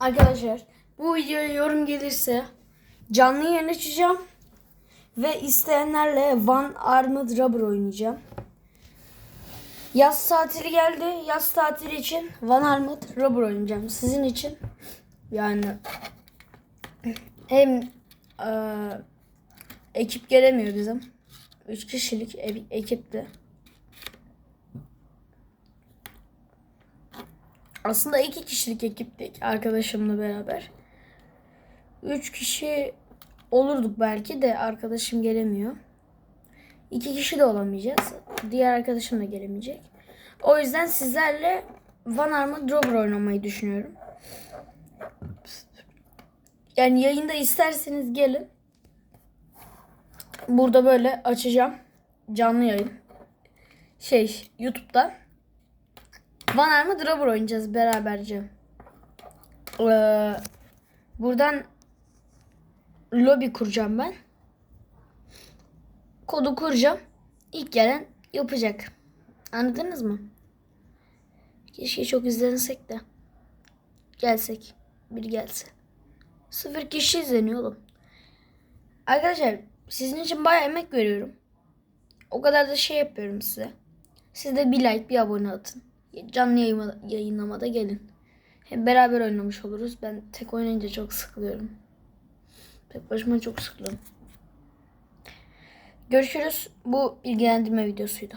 Arkadaşlar bu videoya yorum gelirse canlı yayın açacağım. Ve isteyenlerle One Armored Rubber oynayacağım. Yaz tatili geldi. Yaz tatili için One Armored Rubber oynayacağım. Sizin için yani hem eee, ekip gelemiyor bizim. 3 kişilik e- ekipti. Aslında iki kişilik ekiptik arkadaşımla beraber. Üç kişi olurduk belki de arkadaşım gelemiyor. İki kişi de olamayacağız. Diğer arkadaşım da gelemeyecek. O yüzden sizlerle Van Arma Dropper oynamayı düşünüyorum. Yani yayında isterseniz gelin. Burada böyle açacağım. Canlı yayın. Şey YouTube'da. Van Arma Dropper oynayacağız beraberce. Ee, buradan lobi kuracağım ben. Kodu kuracağım. İlk gelen yapacak. Anladınız mı? Keşke çok izlensek de. Gelsek. Bir gelse. Sıfır kişi izleniyor oğlum. Arkadaşlar sizin için bayağı emek veriyorum. O kadar da şey yapıyorum size. Siz de bir like bir abone atın. Canlı yayınma, yayınlamada gelin. Hem beraber oynamış oluruz. Ben tek oynayınca çok sıkılıyorum. Tek başıma çok sıkılıyorum. Görüşürüz. Bu bilgilendirme videosuydu.